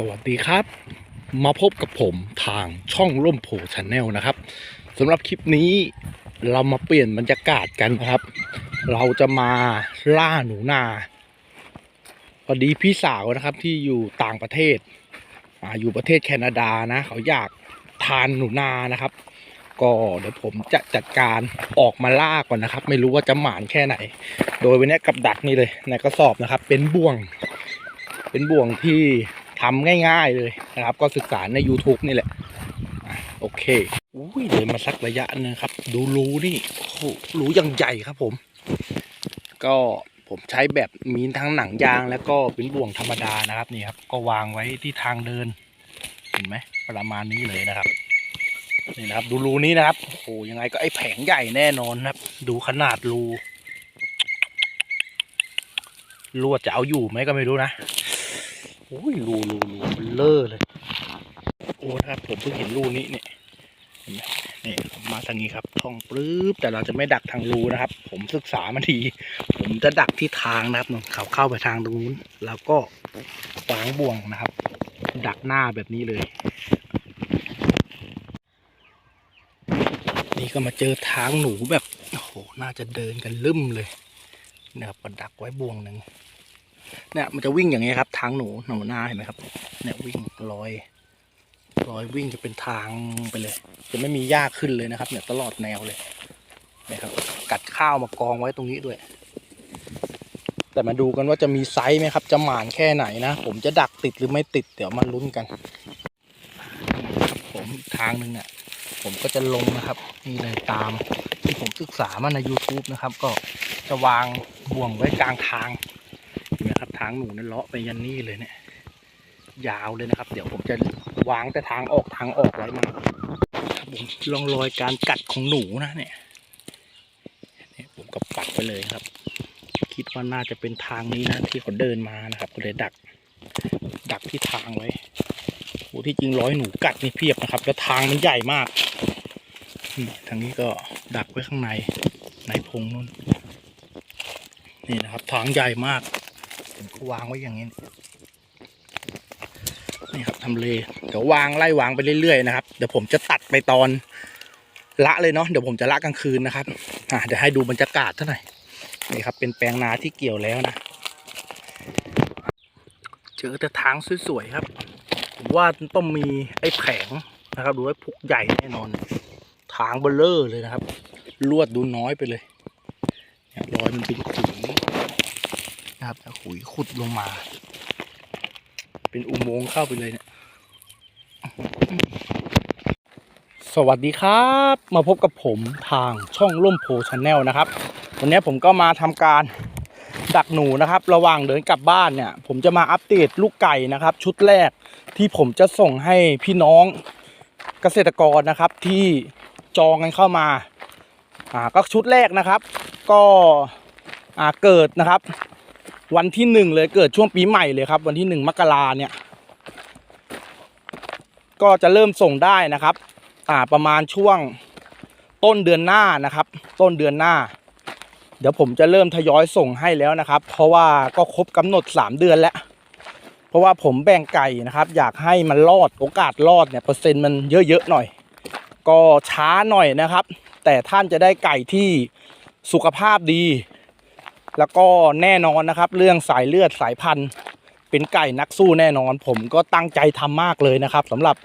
สวัสดีครับ มาพบกับผมทางช่องร่มโพชาแนลนะครับสำหรับคลิปนี้เรามาเปลี่ยนบรรยากาศกันนะครับ เราจะมาล่าหนูนาพอดีพี่สาวนะครับที่อยู่ต่างประเทศอาอยู่ประเทศแคนาดานะ เขาอยากทานหนูนานะครับ ก็เดี๋ยวผมจะจัดการออกมาล่าก่อนนะครับ ไม่รู้ว่าจะหมานแค่ไหน โดยวันนี้กับดักนี่เลยในกระสอบนะครับ เป็นบ่วงเป็นบ่วงที่ ทำง่ายๆเลยนะครับ ก็ศึกษาใน YouTube นี่แหละโอเคอุ้ยเดินมาสักระยะนึงครับ ดูรูนี่โอ้โหรูยังใหญ่ครับผม ก็ผมใช้แบบมีทั้งหนังยางแล้วก็เป็นบ่วงธรรมดานะครับนี่ครับ ก็วางไว้ที่ทางเดิน เห็นไหมประมาณนี้เลยนะครับนี่นะครับ ดูรูนี้นะครับโอ้โหยังไงก็ไอ้แผงใหญ่แน่นอนนะครับ ดูขนาดรูลวดจะเอาอยู่ไหมก็ไม่รู้นะ โอ้ยรูรูรูเลอร์เลย โอ้นะครับผมเพิ่งเห็นรูนี้เนี่ยเห็นไหมนี่มาทางนี้ครับท่องปลื้บแต่เราจะไม่ดักทางรูนะครับ ผมศึกษามาที ผมจะดักที่ทางนะครับนู่นเขาเข้าไปทางตรงนู้น แล้วก็วางบ่วงนะครับ ดักหน้าแบบนี้เลย นี่ก็มาเจอทางหนูแบบโอ้โหน่าจะเดินกันลืมเลยนะครับก็ดักไว้บ่วงหนึ่ง เนี่ยมันจะวิ่งอย่างนี้ครับ ทางหนูหนูนาเห็นไหมครับ เนี่ยวิ่งลอยลอยวิ่งจะเป็นทางไปเลย จะไม่มีหญ้าขึ้นเลยนะครับ เนี่ยตลอดแนวเลยนะครับ กัดข้าวมากองไว้ตรงนี้ด้วย แต่มาดูกันว่าจะมีไซส์ไหมครับ จะหมานแค่ไหนนะ ผมจะดักติดหรือไม่ติดเดี๋ยวมาลุ้นกันผมทางหนึ่งเนี่ยผมก็จะลงนะครับนี่เลยตามที่ผมศึกษามาใน YouTube นะครับ ก็จะวางบ่วงไว้กลางทาง ทางหนูนั่นเลาะไปยันนี่เลยเนี่ย ยาวเลยนะครับ เดี๋ยวผมจะวางแต่ทางออกทางออกไว้มาครับผมลองรอยการกัดของหนูนะเนี่ยเนี่ยผมก็ปักไปเลยครับ คิดว่าน่าจะเป็นทางนี้นะที่เขาเดินมานะครับก็เลยดัก ดักที่ทางไว้โอ้ที่จริงร้อยหนูกัดนี่เพียบนะครับ แล้วทางมันใหญ่มากทางนี้ก็ดักไว้ข้างในในพงนู่นนี่นะครับทางใหญ่มาก วางไว้อย่างนี้นี่ครับทำเลเดี๋ยววางไล่วางไปเรื่อยๆนะครับเดี๋ยวผมจะตัดไปตอนละเลยเนาะเดี๋ยวผมจะละกลางคืนนะครับอ่าเดี๋ยวให้ดูบรรยากาศเท่าไหร่นี่ครับเป็นแปลงนาที่เกี่ยวแล้วนะ เจอแต่ทางสวยๆครับผมว่าต้องมีไอ้แผงนะครับดูไอ้พุกใหญ่แน่นอน ทางเบลเลอร์เลยนะครับลวดดูน้อยไปเลยเนี่ยรอยมันเป็นขุ นะครับต่ขุยขุดลงมา เป็นอุโมงค์เข้าไปเลยเนี่ยสวัสดีครับ มาพบกับผมทางช่องร่มโพชาแนลนะครับ วันนี้ผมก็มาทำการดักหนูนะครับ ระหว่างเดินกลับบ้านเนี่ย ผมจะมาอัปเดตลูกไก่นะครับ ชุดแรกที่ผมจะส่งให้พี่น้องเกษตรกรนะครับที่จองกันเข้ามาอ่าก็ชุดแรกนะครับ ก็อ่าเกิดนะครับ วันที่หนึ่งเลยเกิดช่วงปีใหม่เลยครับ วันที่หนึ่งมกราเนี่ย ก็จะเริ่มส่งได้นะครับ อ่าประมาณช่วงต้นเดือนหน้านะครับ ต้นเดือนหน้า เดี๋ยวผมจะเริ่มทยอยส่งให้แล้วนะครับ เพราะว่าก็ครบกำหนด 3 เดือนแล้ว เพราะว่าผมแบ่งไก่นะครับ อยากให้มันรอดโอกาสรอดเนี่ยเปอร์เซ็นต์มันเยอะๆหน่อย ก็ช้าหน่อยนะครับ แต่ท่านจะได้ไก่ที่สุขภาพดี แล้วก็แน่นอนนะครับ เรื่องสายเลือดสายพันธุ์เป็นไก่นักสู้แน่นอน ผมก็ตั้งใจทำมากเลยนะครับสำหรับ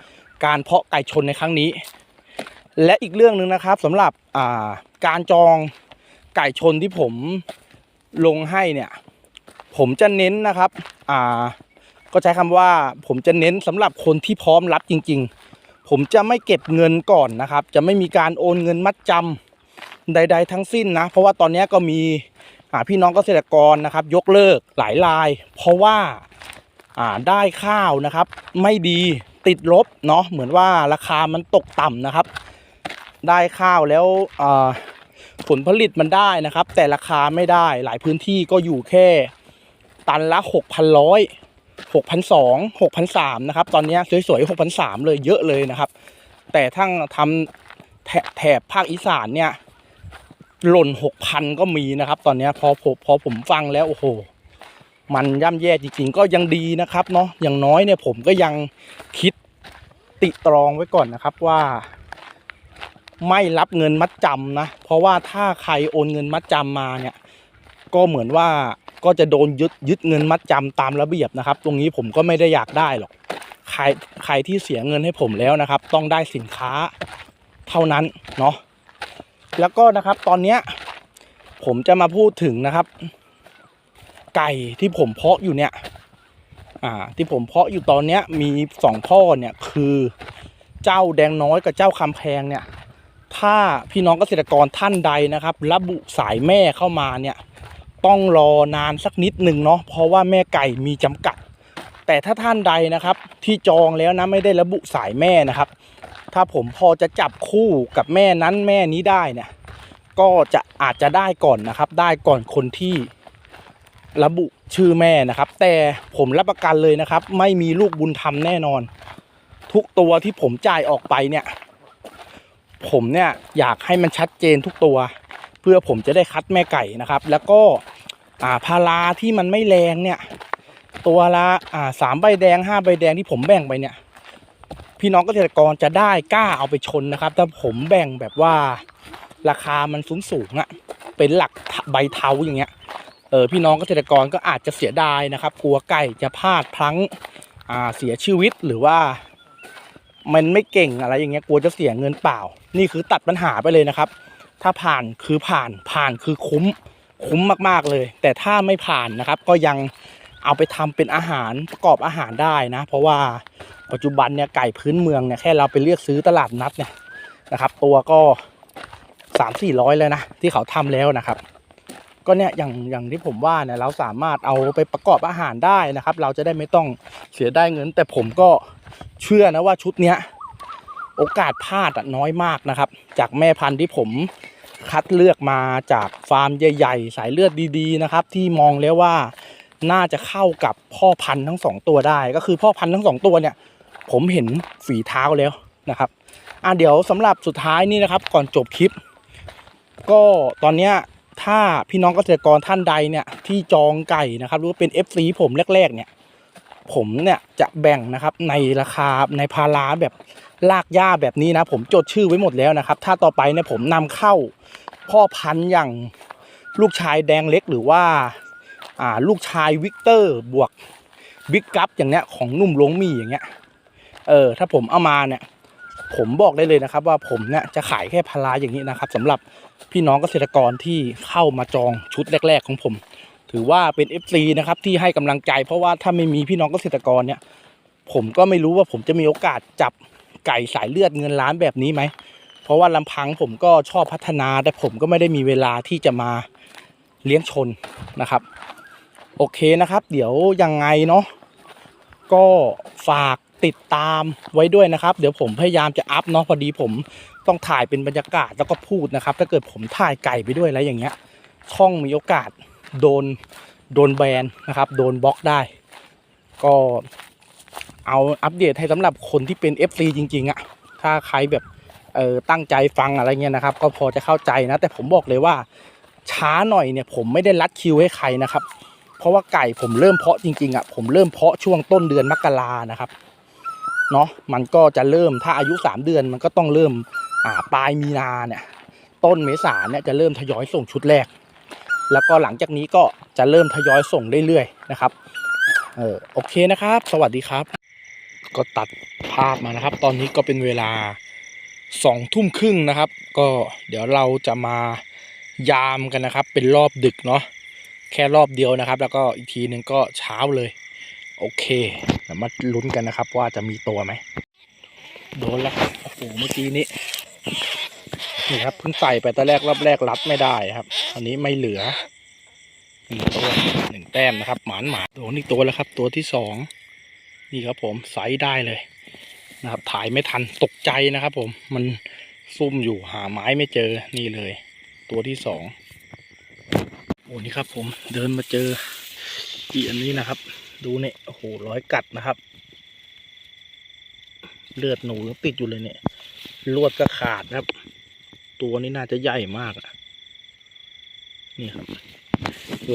การเพาะไก่ชนในครั้งนี้ และอีกเรื่องหนึ่งนะครับสำหรับาการจองไก่ชนที่ผมลงให้เนี่ย ผมจะเน้นนะครับก็ใช้คำว่าผมจะเน้นสำหรับคนที่พร้อมรับจริง ๆ ผมจะไม่เก็บเงินก่อนนะครับ จะไม่มีการโอนเงินมัดจำใด ๆ ทั้งสิ้นนะ เพราะว่าตอนนี้ก็มี พี่น้องเกษตรกรนะครับ ยกเลิกหลายราย เพราะว่าได้ข้าวนะครับ ไม่ดีติดลบเนาะเหมือนว่าราคามันตกต่ำนะครับ ได้ข้าวแล้วผลผลิตมันได้นะครับ แต่ราคาไม่ได้หลายพื้นที่ก็อยู่แค่ตันละหกพันร้อยหกพันสองหกพันสามนะครับ ตอนนี้สวยๆหกพันสามเลยเยอะเลยนะครับ แต่ทั้งทำแถแถบภาคอีสานเนี่ย หล่นหกพันก็มีนะครับ ตอนนี้พอผมพอผมฟังแล้วโอ้โห มันย่ำแย่จริงๆ ก็ยังดีนะครับเนาะอย่างน้อยเนี่ยผมก็ยังคิดติตรองไว้ก่อนนะครับว่า ไม่รับเงินมัดจำนะ เพราะว่าถ้าใครโอนเงินมัดจำมาเนี่ย ก็เหมือนว่าก็จะโดนยึดยึดเงินมัดจำตามระเบียบนะครับ ตรงนี้ผมก็ไม่ได้อยากได้หรอกใครใครที่เสียเงินให้ผมแล้วนะครับ ต้องได้สินค้าเท่านั้นเนาะ แล้วก็นะครับตอนเนี้ยผมจะมาพูดถึงนะครับ ไก่ที่ผมเพาะอยู่เนี่ยอ่าที่ผมเพาะอยู่ตอนเนี้ยมีสองพ่อเนี่ยคือเจ้าแดงน้อยกับเจ้าคำแพงเนี่ยถ้าพี่น้องเกษตรกรท่านใดนะครับ ระบุสายแม่เข้ามาเนี่ยต้องรอนานสักนิดหนึ่งเนาะเพราะว่าแม่ไก่มีจำกัด แต่ถ้าท่านใดนะครับที่จองแล้วนะไม่ได้ระบุสายแม่นะครับ ถ้าผมพอจะจับคู่กับแม่นั้นแม่นี้ได้เนี่ยก็จะอาจจะได้ก่อนนะครับ ได้ก่อนคนที่ระบุชื่อแม่นะครับ แต่ผมรับประกันเลยนะครับ ไม่มีลูกบุญธรรมแน่นอน ทุกตัวที่ผมจ่ายออกไปเนี่ย ผมเนี่ยอยากให้มันชัดเจนทุกตัว เพื่อผมจะได้คัดแม่ไก่นะครับ แล้วก็อ่าพาราที่มันไม่แรงเนี่ย ตัวละอ่าสามใบแดงห้าใบแดงที่ผมแบ่งไปเนี่ย พี่น้องเกษตรกรจะได้กล้าเอาไปชนนะครับ ถ้าผมแบ่งแบบว่าราคามันสูงสูงอะเป็นหลักใบเทาอย่างเงี้ยเออพี่น้องเกษตรกรก็อาจจะเสียดายนะครับกลัวไก่จะพลาดพลั้งอ่าเสียชีวิตหรือว่า มันไม่เก่งอะไรอย่างเงี้ยกลัวจะเสียเงินเปล่า นี่คือตัดปัญหาไปเลยนะครับ ถ้าผ่านคือผ่านผ่านคือคุ้มคุ้มมากๆเลย แต่ถ้าไม่ผ่านนะครับก็ยัง เอาไปทำเป็นอาหารประกอบอาหารได้นะ เพราะว่าปัจจุบันเนี่ยไก่พื้นเมืองเนี่ยแค่เราไปเลือกซื้อตลาดนัดเนี่ยนะครับ ตัวก็สามสี่ร้อยแล้วนะที่เขาทำแล้วนะครับ ก็เนี่ยอย่างอย่างที่ผมว่าเนี่ยเราสามารถเอาไปประกอบอาหารได้นะครับ เราจะได้ไม่ต้องเสียได้เงิน แต่ผมก็เชื่อนะว่าชุดเนี้ยโอกาสพลาดน้อยมากนะครับ จากแม่พันธุ์ที่ผมคัดเลือกมาจากฟาร์มใหญ่ ๆ สายเลือดดี ๆ นะครับ ที่มองแล้วว่า น่าจะเข้ากับพ่อพันธุ์ทั้งสองตัวได้ ก็คือพ่อพันธุ์ทั้งสองตัวเนี่ย ผมเห็นฝีเท้าแล้วนะครับอะเดี๋ยวสำหรับสุดท้ายนี่นะครับ ก่อนจบคลิป ก็ตอนเนี้ยถ้าพี่น้องเกษตรกรท่านใดเนี่ยที่จองไก่นะครับหรือว่าเป็น FC ผมแรก ๆ เนี่ย ผมเนี่ยจะแบ่งนะครับในราคาในพาราแบบลากหญ้าแบบนี้นะ ผมจดชื่อไว้หมดแล้วนะครับ ถ้าต่อไปเนี่ยผมนำเข้าพ่อพันธุ์อย่างลูกชายแดงเล็กหรือว่า ลูกชายวิกเตอร์บวกบิ๊กกัปอย่างเนี้ยของนุ่มลงมีอย่างเงี้ยเออถ้าผมเอามาเนี่ยผมบอกได้เลยนะครับว่าผมเนี่ยจะขายแค่พาราอย่างนี้นะครับสำหรับพี่น้องเกษตรกรที่เข้ามาจองชุดแรก ๆ ของผม ถือว่าเป็น FC นะครับที่ให้กำลังใจ เพราะว่าถ้าไม่มีพี่น้องเกษตรกรเนี่ย ผมก็ไม่รู้ว่าผมจะมีโอกาสจับไก่สายเลือดเงินล้านแบบนี้ไหมเพราะว่าลำพังผมก็ชอบพัฒนาแต่ผมก็ไม่ได้มีเวลาที่จะมาเลี้ยงชนนะครับ โอเคนะครับ เดี๋ยวยังไงเนาะก็ฝากติดตามไว้ด้วยนะครับ เดี๋ยวผมพยายามจะอัพเนาะพอดีผมต้องถ่ายเป็นบรรยากาศแล้วก็พูดนะครับ ถ้าเกิดผมถ่ายไก่ไปด้วยอะไรอย่างเงี้ยช่องมีโอกาสโดนโดนแบนนะครับ โดนบล็อกได้ ก็เอาอัปเดตให้สำหรับคนที่เป็น FC จริง ๆอะถ้าใครแบบเออตั้งใจฟังอะไรเงี้ยนะครับ ก็พอจะเข้าใจนะ แต่ผมบอกเลยว่าช้าหน่อยเนี่ยผมไม่ได้รัดคิวให้ใครนะครับ เพราะว่าไก่ผมเริ่มเพาะจริงๆอะผมเริ่มเพาะช่วงต้นเดือนมกรานะครับเนาะมันก็จะเริ่มถ้าอายุ 3 เดือนมันก็ต้องเริ่มอ่าปลายมีนาเนี่ย ต้นเมษาเนี่ยจะเริ่มทยอยส่งชุดแรก แล้วก็หลังจากนี้ก็จะเริ่มทยอยส่งเรื่อยๆนะครับเออโอเคนะครับ สวัสดีครับ ก็ตัดภาพมานะครับ ตอนนี้ก็เป็นเวลาสองทุ่มครึ่งนะครับ ก็เดี๋ยวเราจะมายามกันนะครับ เป็นรอบดึกเนาะ แค่รอบเดียวนะครับ แล้วก็อีกทีหนึ่งก็เช้าเลย โอเคเดี๋ยวมาลุ้นกันนะครับ ว่าจะมีตัวไหมโดนแล้วครับโอ้โหเมื่อกี้นี้นี่ครับเพิ่งใส่ไปตอนแรกรอบแรกรัดไม่ได้ครับอันนี้ไม่เหลือหนึ่งตัวหนึ่งแต้มนะครับ หมานหมาโดนอีกตัวแล้วครับ ตัวที่สองนี่ครับผมไซส์ได้เลยนะครับ ถ่ายไม่ทันตกใจนะครับ ผมมันซุ่มอยู่หาไม้ไม่เจอนี่เลย ตัวที่สอง อ้นี่ครับ ผมเดินมาเจออีอันนี้นะครับ ดูเนี่ยโอ้โหร้อยกัดนะครับ เลือดหนูยังติดอยู่เลยเนี่ยลวดก็ขาดนะครับ ตัวนี้น่าจะใหญ่มากอะนี่ครับ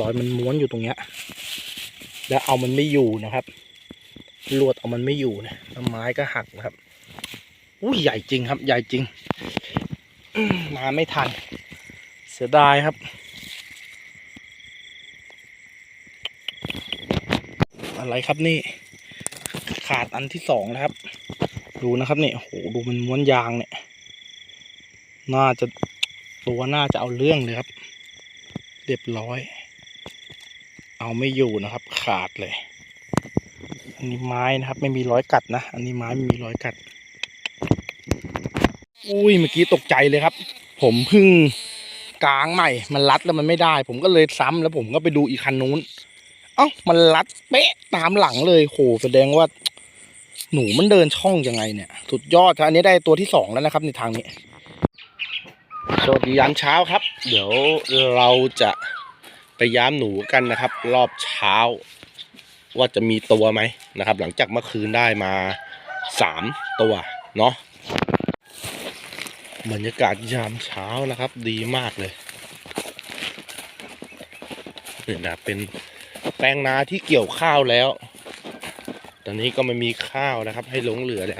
รอยมันม้วนอยู่ตรงเนี้ย แล้วเอามันไม่อยู่นะครับลวดเอามันไม่อยู่นะแล้วไม้ก็หักนะครับอุ้ยใหญ่จริงครับ ใหญ่จริงมาไม่ทัน เสียดายครับ อะไรครับนี่ ขาดอันที่สองนะครับ ดูนะครับเนี่ยโอ้โหดูมันม้วนยางเนี่ย น่าจะตัวน่าจะเอาเรื่องเลยครับเรียบร้อย เอาไม่อยู่นะครับ ขาดเลย อันนี้ไม้นะครับ ไม่มีรอยกัดนะ อันนี้ไม้ไม่มีรอยกัด อุ้ยเมื่อกี้ตกใจเลยครับ ผมพึ่งกลางใหม่ มันรัดแล้วมันไม่ได้ ผมก็เลยซ้ำแล้วผมก็ไปดูอีกคันนู้น เอ้ามันรัดเป๊ะตามหลังเลยโหแสดงว่า หนูมันเดินช่องยังไงเนี่ย สุดยอดครับอันนี้ได้ตัวที่สองแล้วนะครับ ในทางนี้สวัสดียามเช้าครับ เดี๋ยวเราจะไปย้ามหนูกันนะครับ รอบเช้า ว่าจะมีตัวไหมนะครับ หลังจากเมื่อคืนได้มาสามตัวเนาะบรรยากาศยามเช้านะครับ ดีมากเลยเป็นนะเป็น แปลงนาที่เกี่ยวข้าวแล้ว ตอนนี้ก็ไม่มีข้าวนะครับ ให้หลงเหลือแล้ว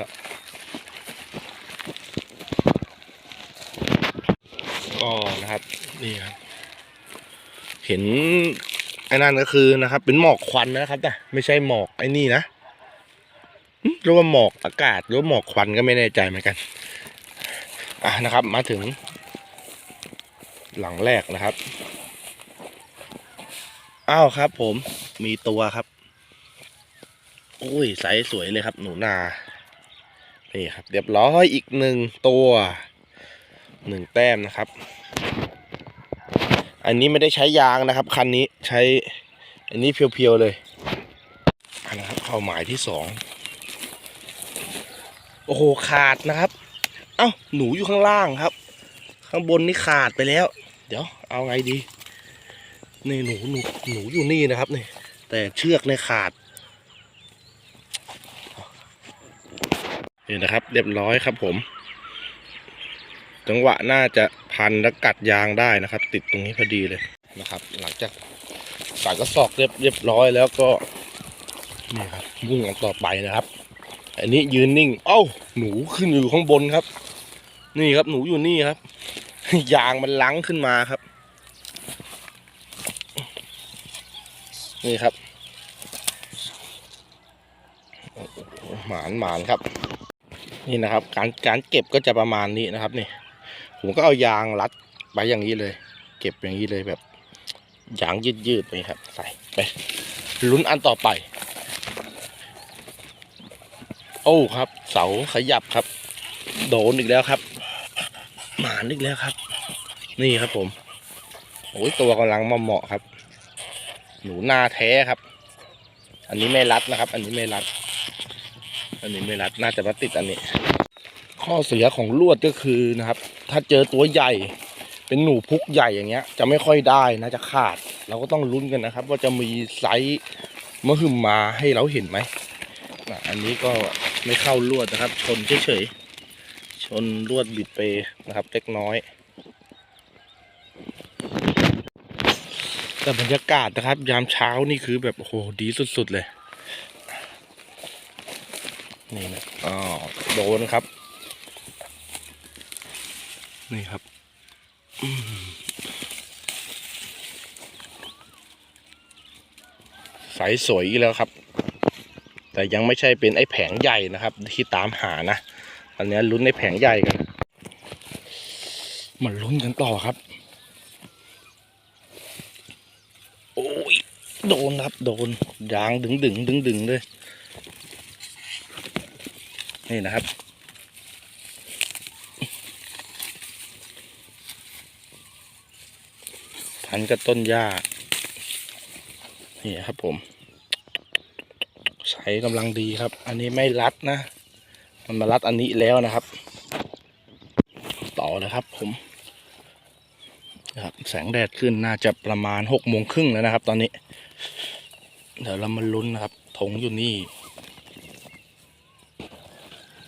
ก็นะครับนี่ครับ เห็นไอ้นั่นก็คือนะครับ เป็นหมอกควันนะครับนะไม่ใช่หมอกไอ้นี่นะหรือว่าหมอกอากาศหรือว่าหมอกควันก็ไม่แน่ใจเหมือนกัน อะนะครับ มาถึง หลังแรกนะครับ อ้าวครับ ผมมีตัวครับอุ้ยไซส์สวยเลยครับ หนูนานี่ครับ เรียบร้อยอีกหนึ่งตัวหนึ่งแต้มนะครับ อันนี้ไม่ได้ใช้ยางนะครับ คันนี้ใช้ อันนี้เพียวๆเลยอันนะครับเข้าหมายที่สองโอ้โหขาดนะครับ เอ้าหนูอยู่ข้างล่างครับ ข้างบนนี่ขาดไปแล้ว เดี๋ยวเอาไงดี นี่หนูหนูหนูอยู่นี่นะครับนี่แต่เชือกเนี่ยขาดนี่นะครับ เรียบร้อยครับผม จังหวะน่าจะพันและกัดยางได้นะครับ ติดตรงนี้พอดีเลยนะครับ หลังจากใส่กระสอบเรียบเรียบร้อยแล้วก็นี่ครับมุ่งกันต่อไปนะครับ อันนี้ยืนนิ่ง เอ้า หนูขึ้นอยู่ข้างบนครับ นี่ครับหนูอยู่นี่ครับ ยางมันลังขึ้นมาครับ นี่ครับ หมานหมานครับ นี่นะครับ การการเก็บก็จะประมาณนี้นะครับนี่ผมก็เอายางรัดไปอย่างนี้เลย เก็บอย่างนี้เลยแบบยางยืดยืดไปครับ ใส่ไปลุ้นอันต่อไป โอ้ครับ เสาขยับครับ โดนอีกแล้วครับ หมานอีกแล้วครับ นี่ครับผมโอ้ยตัวกำลังมาเหมาะครับ หนูนาแท้ครับ อันนี้ไม่รัดนะครับ อันนี้ไม่รัด อันนี้ไม่รัดน่าจะมาติดอันนี้ ข้อเสียของลวดก็คือนะครับ ถ้าเจอตัวใหญ่ เป็นหนูพุกใหญ่อย่างเงี้ย จะไม่ค่อยได้นะจะขาด เราก็ต้องลุ้นกันนะครับ ว่าจะมีไซส์มะหึมมาให้เราเห็นไหมอันนี้ก็ไม่เข้าลวดนะครับ ชนเฉยๆชนลวดบิดไปนะครับ เล็กน้อย แต่บรรยากาศนะครับ ยามเช้านี่คือแบบโอ้โหดีสุดๆเลย นี่นะอ๋อโดนครับ นี่ครับอืมใสสวยอีกแล้วครับ แต่ยังไม่ใช่เป็นไอ้แผงใหญ่นะครับ ที่ตามหานะอันนี้ลุ้นในแผงใหญ่กันมาลุ้นกันต่อครับ โอ้ย โดนครับโดนยางดึงดึงดึงดึงเลยนี่นะครับ พันกับต้นหญ้านี่ครับผมใช้กำลังดีครับ อันนี้ไม่รัดนะ มันมารัดอันนี้แล้วนะครับ ต่อเลยครับผมครับแสงแดดขึ้นน่าจะประมาณหกโมงครึ่งแล้วนะครับ ตอนนี้ เดี๋ยวเรามาลุ้นนะครับถงอยู่นี่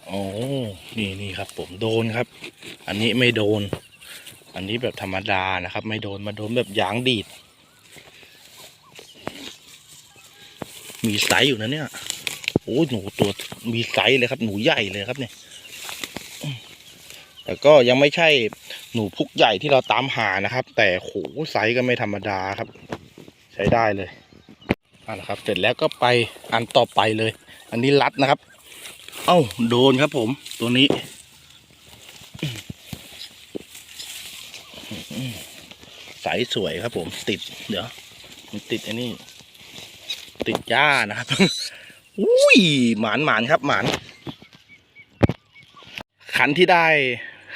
โอ้นี่นี่ครับ ผมโดนครับ อันนี้ไม่โดน อันนี้แบบธรรมดานะครับ ไม่โดนมาโดนแบบยางดีด มีไซส์อยู่นะเนี่ยโอ้หนูตัวมีไซส์เลยครับ หนูใหญ่เลยครับเนี่ยแต่ก็ยังไม่ใช่หนูพุกใหญ่ที่เราตามหานะครับ แต่โหไซส์ก็ไม่ธรรมดาครับ ช้ได้เลยอะนะครับ เสร็จแล้วก็ไปอันต่อไปเลย อันนี้รัดนะครับ เอ้าโดนครับผมตัวนี้ใสสวยครับผมติด เดี๋ยวมันติดอันนี้ ติดหญ้านะครับ อุ้ยหมานหมานครับหมาน คันที่ได้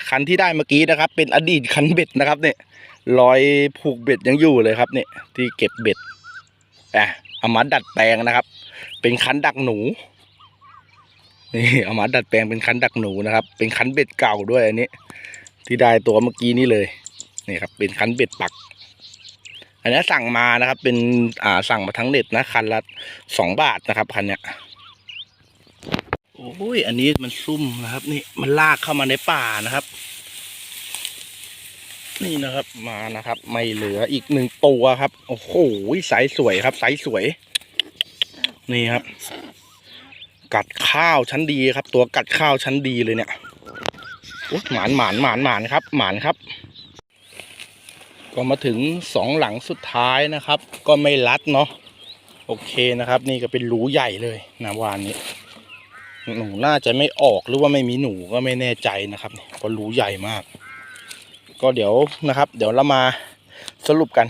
คันที่ได้เมื่อกี้นะครับ เป็นอดีตคันเบ็ดนะครับเนี่ย รอยผูกเบ็ดยังอยู่เลยครับเนี่ยที่เก็บเบ็ดอะเอามาดัดแปลงนะครับ เป็นคันดักหนูนี่เอามาดัดแปลงเป็นคันดักหนูนะครับ เป็นคันเบ็ดเก่าด้วยอันนี้ ที่ได้ตัวเมื่อกี้นี้เลยนี่ครับ เป็นคันเบ็ดปัก อันนี้สั่งมานะครับ เป็นอ่าสั่งมาทั้งเน็ตนะคันละสองบาทนะครับคันเนี้ยโอ้ยอันนี้มันซุ่มนะครับ นี่มันลากเข้ามาในป่านะครับ นี่นะครับมานะครับ ไม่เหลืออีกหนึ่งตัวครับ โอ้โหไซส์สวยครับไซส์สวย นี่ครับ กัดข้าวชั้นดีครับ ตัวกัดข้าวชั้นดีเลยเนี่ยโอ้หมานหมานหมานหมานครับ หมานครับ ก็มาถึงสองหลังสุดท้ายนะครับ ก็ไม่รัดเนาะโอเคนะครับ นี่ก็เป็นรูใหญ่เลยนะวานนี้หนูน่าจะไม่ออกหรือว่าไม่มีหนูก็ไม่แน่ใจนะครับเพราะรูใหญ่มาก ก็เดี๋ยวนะครับ เดี๋ยวเรามาสรุปกัน